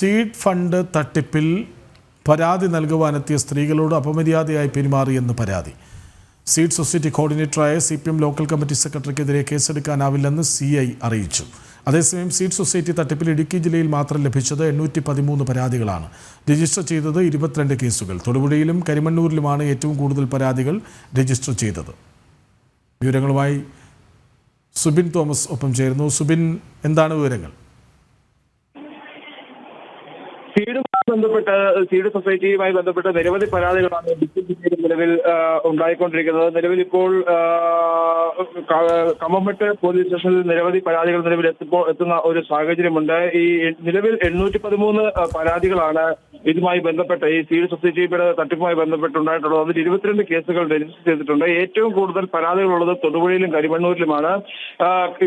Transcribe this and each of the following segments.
Seed fund തട്ടിപ്പിൽ പരാതി നൽകുവാനെത്തിയ സ്ത്രീകളോട് അപമര്യാദയായി പെരുമാറിയെന്ന് പരാതി. Seed society കോർഡിനേറ്ററായ C P M local committee സെക്രട്ടറിക്കെതിരെ കേസെടുക്കാനാവില്ലെന്ന് സി ഐ അറിയിച്ചു. അതേസമയം സീഡ് സൊസൈറ്റി തട്ടിപ്പിൽ ഇടുക്കി ജില്ലയിൽ മാത്രം ലഭിച്ചത് എണ്ണൂറ്റി പതിമൂന്ന് പരാതികളാണ്. രജിസ്റ്റർ ചെയ്തത് ഇരുപത്തിരണ്ട് കേസുകൾ. തൊടുപുഴയിലും കരിമണ്ണൂരിലുമാണ് ഏറ്റവും കൂടുതൽ പരാതികൾ രജിസ്റ്റർ ചെയ്തത്. വിവരങ്ങളുമായി സുബിൻ തോമസ് ഒപ്പം ചേരുന്നു. സുബിൻ എന്താണ് വിവരങ്ങൾ? സീഡുമായി ബന്ധപ്പെട്ട് സീഡ് സൊസൈറ്റിയുമായി ബന്ധപ്പെട്ട് നിരവധി പരാതികളാണ് നിലവിൽ ഉണ്ടായിക്കൊണ്ടിരിക്കുന്നത്. നിലവിൽ ഇപ്പോൾ ആ, പോലീസ് സ്റ്റേഷനിൽ നിരവധി പരാതികൾ നിലവിൽ എത്തുമ്പോൾ എത്തുന്ന ഒരു സാഹചര്യമുണ്ട്. ഈ നിലവിൽ എണ്ണൂറ്റി പതിമൂന്ന് പരാതികളാണ് ഇതുമായി ബന്ധപ്പെട്ട ഈ സീഡ് സൊസൈറ്റിയുടെ തട്ടിപ്പുമായി ബന്ധപ്പെട്ടുണ്ടായിട്ടുള്ളത് അതിൽ ഇരുപത്തിരണ്ട് കേസുകൾ രജിസ്റ്റർ ചെയ്തിട്ടുണ്ട്. ഏറ്റവും കൂടുതൽ പരാതികളുള്ളത് തൊടുപുഴയിലും കരിമണ്ണൂരിലുമാണ്.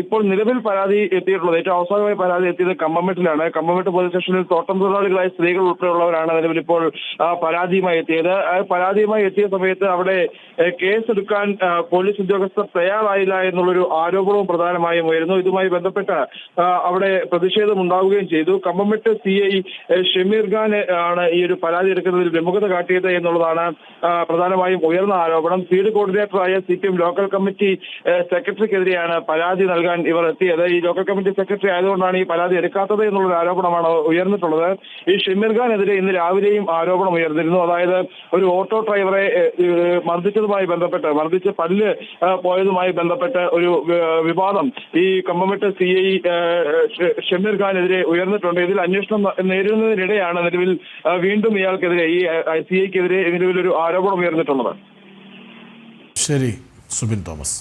ഇപ്പോൾ നിലവിൽ പരാതി എത്തിയിട്ടുള്ളത് ഏറ്റവും അവസാനമായി പരാതി എത്തിയത് കമ്മമെട്ടിലാണ്. കമ്മമെട്ട് പോലീസ് സ്റ്റേഷനിൽ തോട്ടം തൊഴിലാളികളായ സ്ത്രീകൾ ഉൾപ്പെടെയുള്ളവരാണ് നിലവിൽ ഇപ്പോൾ പരാതിയുമായി എത്തിയത്. പരാതിയുമായി എത്തിയ സമയത്ത് അവിടെ കേസ് കേസെടുക്കാൻ പോലീസ് ഉദ്യോഗസ്ഥർ തയ്യാറായില്ല എന്നുള്ളൊരു ആരോപണവും പ്രധാനമായും ഉയരുന്നു. ഇതുമായി ബന്ധപ്പെട്ട് അവിടെ പ്രതിഷേധം ഉണ്ടാവുകയും ചെയ്തു. കമ്മമെട്ട് സി ഐ ഷമീർ ഖാൻ ആണ് ഈ ഒരു പരാതി എടുക്കുന്നതിൽ വിമുഖത കാട്ടിയത് എന്നുള്ളതാണ് പ്രധാനമായും ഉയർന്ന ആരോപണം seed കോർഡിനേറ്ററായ C P M local committee സെക്രട്ടറിക്കെതിരെയാണ് പരാതി നൽകാൻ ഇവർ എത്തിയത് ഈ ലോക്കൽ കമ്മിറ്റി സെക്രട്ടറി ആയതുകൊണ്ടാണ് ഈ പരാതി എടുക്കാത്തത് എന്നുള്ളൊരു ആരോപണമാണ് ഉയർന്നിട്ടുള്ളത് ഈ ഷിമിർ ഖാനെതിരെ ഇന്ന് രാവിലെയും ആരോപണം ഉയർന്നിരുന്നു അതായത് ഒരു ഓട്ടോ ഡ്രൈവറെ മർദ്ദിച്ചതുമായി ബന്ധപ്പെട്ട് മർദ്ദിച്ച് പല്ല് പോയതുമായി ബന്ധപ്പെട്ട് ഒരു വിവാദം ഈ കമ്പമെട്ട് സി ഐ ഷമീർ ഖാനെതിരെ ഉയർന്നിട്ടുണ്ട് ഇതിൽ അന്വേഷണം നേരിടുന്നതിനിടെയാണ് നിലവിൽ വീണ്ടും ഇയാൾക്കെതിരെ ഈ സി ഐക്കെതിരെ ഇതിന്റെ ഒരു ആരോപണം ഉയർന്നിട്ടുള്ളത്. ശരി സുബിൻ തോമസ്.